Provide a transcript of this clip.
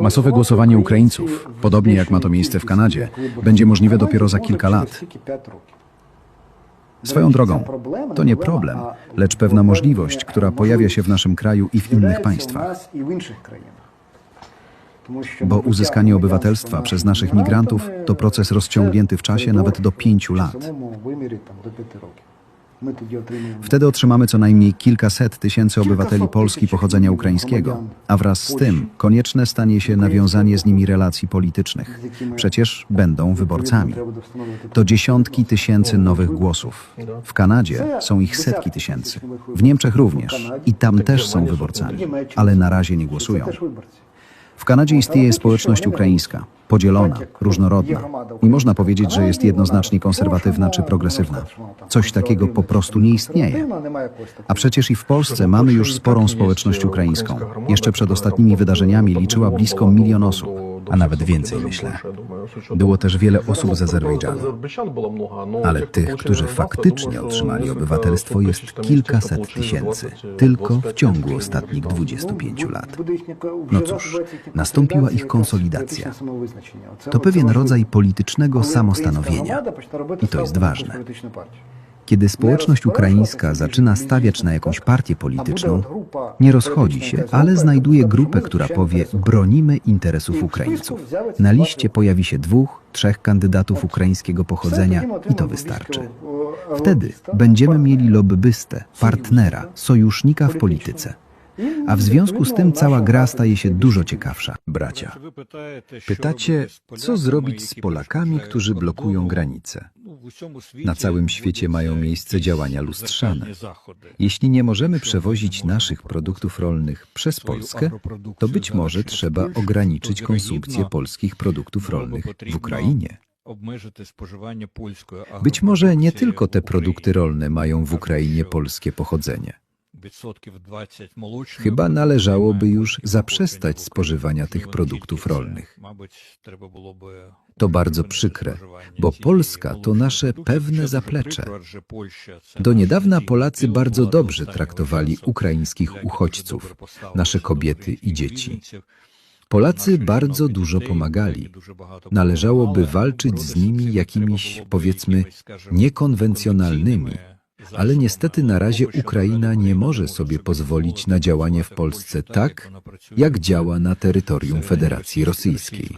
Masowe głosowanie Ukraińców, podobnie jak ma to miejsce w Kanadzie, będzie możliwe dopiero za kilka lat. Swoją drogą, to nie problem, lecz pewna możliwość, która pojawia się w naszym kraju i w innych państwach. Bo uzyskanie obywatelstwa przez naszych migrantów to proces rozciągnięty w czasie nawet do pięciu lat. Wtedy otrzymamy co najmniej kilkaset tysięcy obywateli Polski pochodzenia ukraińskiego, a wraz z tym konieczne stanie się nawiązanie z nimi relacji politycznych. Przecież będą wyborcami. To dziesiątki tysięcy nowych głosów. W Kanadzie są ich setki tysięcy. W Niemczech również. I tam też są wyborcami, ale na razie nie głosują. W Kanadzie istnieje społeczność ukraińska, podzielona, różnorodna. Nie można powiedzieć, że jest jednoznacznie konserwatywna czy progresywna. Coś takiego po prostu nie istnieje. A przecież i w Polsce mamy już sporą społeczność ukraińską. Jeszcze przed ostatnimi wydarzeniami liczyła blisko milion osób. A nawet więcej, myślę. Było też wiele osób z Azerbejdżanu. Ale tych, którzy faktycznie otrzymali obywatelstwo, jest kilkaset tysięcy, tylko w ciągu ostatnich 25 lat. No cóż, nastąpiła ich konsolidacja. To pewien rodzaj politycznego samostanowienia. I to jest ważne. Kiedy społeczność ukraińska zaczyna stawiać na jakąś partię polityczną, nie rozchodzi się, ale znajduje grupę, która powie: Bronimy interesów Ukraińców. Na liście pojawi się dwóch, trzech kandydatów ukraińskiego pochodzenia i to wystarczy. Wtedy będziemy mieli lobbystę, partnera, sojusznika w polityce. A w związku z tym cała gra staje się dużo ciekawsza. Bracia, pytacie, co zrobić z Polakami, którzy blokują granice? Na całym świecie mają miejsce działania lustrzane. Jeśli nie możemy przewozić naszych produktów rolnych przez Polskę, to być może trzeba ograniczyć konsumpcję polskich produktów rolnych w Ukrainie. Być może nie tylko te produkty rolne mają w Ukrainie polskie pochodzenie. Chyba należałoby już zaprzestać spożywania tych produktów rolnych. To bardzo przykre, bo Polska to nasze pewne zaplecze. Do niedawna Polacy bardzo dobrze traktowali ukraińskich uchodźców, nasze kobiety i dzieci. Polacy bardzo dużo pomagali. Należałoby walczyć z nimi jakimiś, powiedzmy, niekonwencjonalnymi, ale niestety na razie Ukraina nie może sobie pozwolić na działanie w Polsce tak, jak działa na terytorium Federacji Rosyjskiej.